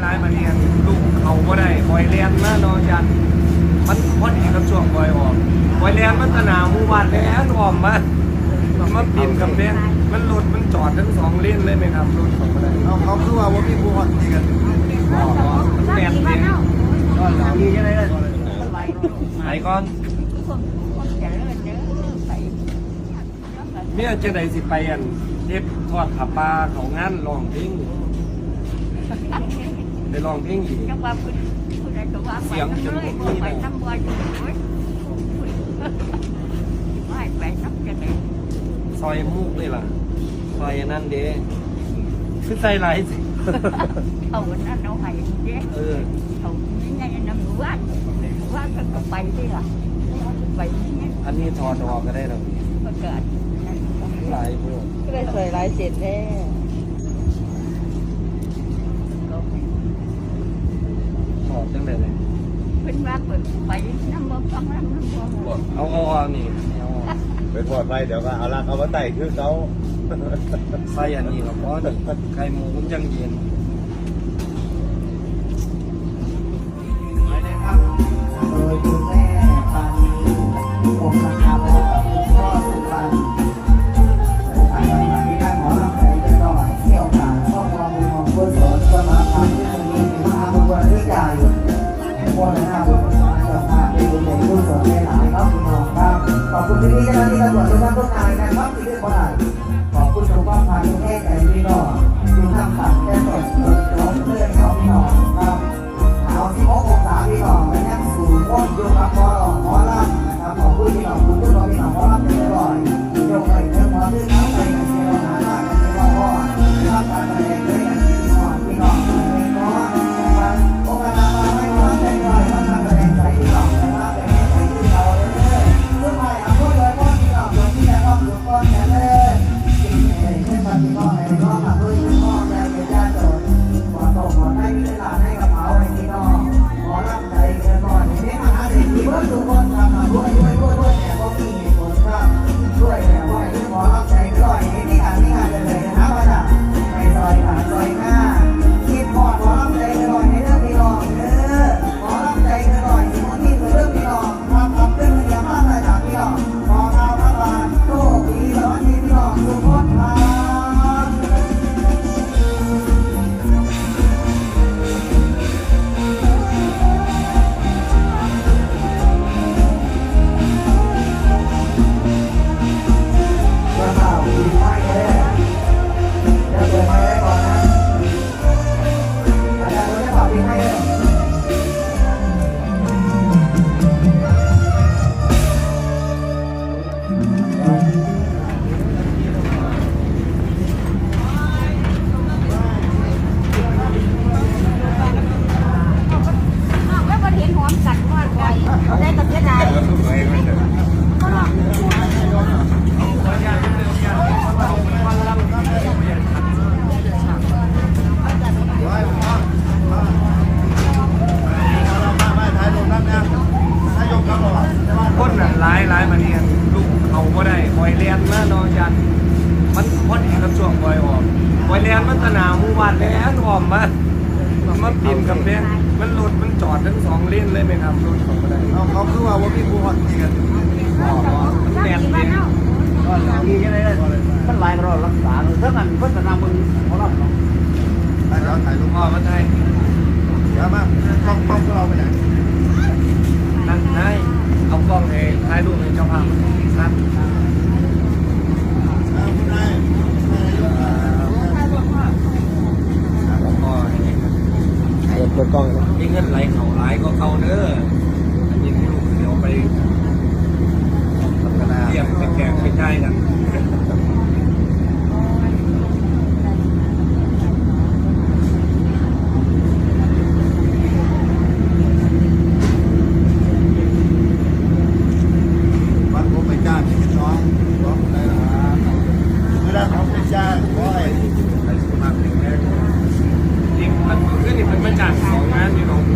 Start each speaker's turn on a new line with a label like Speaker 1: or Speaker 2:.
Speaker 1: หลายมาเรียนลูกเขาบ่ได้บอยเรียนมาเนาะยันมันพอดีกับช่วงบอยออกบอยเรียนมันตะหนาหมู่บ้านแล้วออมมามาปีนกับแม่มันรถมันจอดทั้งสองเลนเลยไหมครับรถของบ่ได้
Speaker 2: เอาเขาคือว่าว่าพี่ผู้ฮอดดีกัน
Speaker 1: อ๋อมันแปดเอง
Speaker 2: ก็ดีจังได๋เลย
Speaker 1: ไหนก่อนเมียจะได้สิไปอันเทปทอดผ้าป่าเขางานร้องเพลง ไปร้องเพลงอีก
Speaker 3: เสียงจนผมมีไปทำบอยอยู่ไม่ไปนับกันเลย
Speaker 1: ซอยมูกเลยล่ะ ซอยอันนั่นเด้คือใจไหลายสิ
Speaker 3: เอาวันนั้นเอาให้เจ๊
Speaker 1: เออ
Speaker 3: เอานี่ไงน้ำหนูว่านว่านก็ไปที่ล่ะไปนี่
Speaker 1: อันนี้ถอดออกก็ได้หรอก
Speaker 3: ก็เกิด
Speaker 1: หลายพวก
Speaker 4: ก็เลยสวยลายเสร็จแน่
Speaker 1: ถอด จังเลยเลย
Speaker 3: เป็นว่าเปิดไปน้ำมันฟังน้ำมันฟัง
Speaker 1: เอาเอาเอานี่เอาออก
Speaker 2: ไปทอดไปเดี๋ยวก็เอาละเอามาไต่คือเขา
Speaker 1: ใส่อันนี้ก็พอนี่ไข่หมูมันจังเย็น
Speaker 5: โดยคุณแม่ปันผมนะครับและคุณพ่อสุพรรณใส่ถ่ายมาที่ด้านหมอลำใจจะต่อยเที่ยวกาครอบครองบุญของกุศลจะมาทำที่ตรงนี้มหาบุญวันที่ใหญ่ ควกหน้าบุญมาเจ้าภาพเป็นบุญใหญ่กุศลหลายครับคุณน้องครับขอบคุณที่นี่กันน้า ยัน มันพอดีกับช่วงบอยออกบอยเรียนมันตะห
Speaker 3: นา
Speaker 1: หมู่บ้านแล้วออมมามาปีนกับแม่มันรถมันจอดทั้งสองเลนเลยไหมครับรถของบ่ได้
Speaker 2: เอาเขาคือว่าว่าพี่ผู้ฮอดดีกัน
Speaker 1: อ๋อมันแปดเอง
Speaker 2: ก็ดีจังได๋เลยมันหลายรอรักษาเท่านั้นพัฒนามึงเขารับเนาะเดี๋ยวถ่ายรูป
Speaker 1: พ่อมาไทย
Speaker 2: เดี๋ยวมาต้องต้องเราไปไหน
Speaker 1: นั่งได้เอากล้องให้ถ่ายรูปให้เจ้าภาพ มีเงิ
Speaker 2: นไหลเขาไห
Speaker 1: ลก็
Speaker 2: เขาเนื้อ
Speaker 1: อันนี้ลูกเดี๋ยวไปเรียบแขกไปได้กัน you know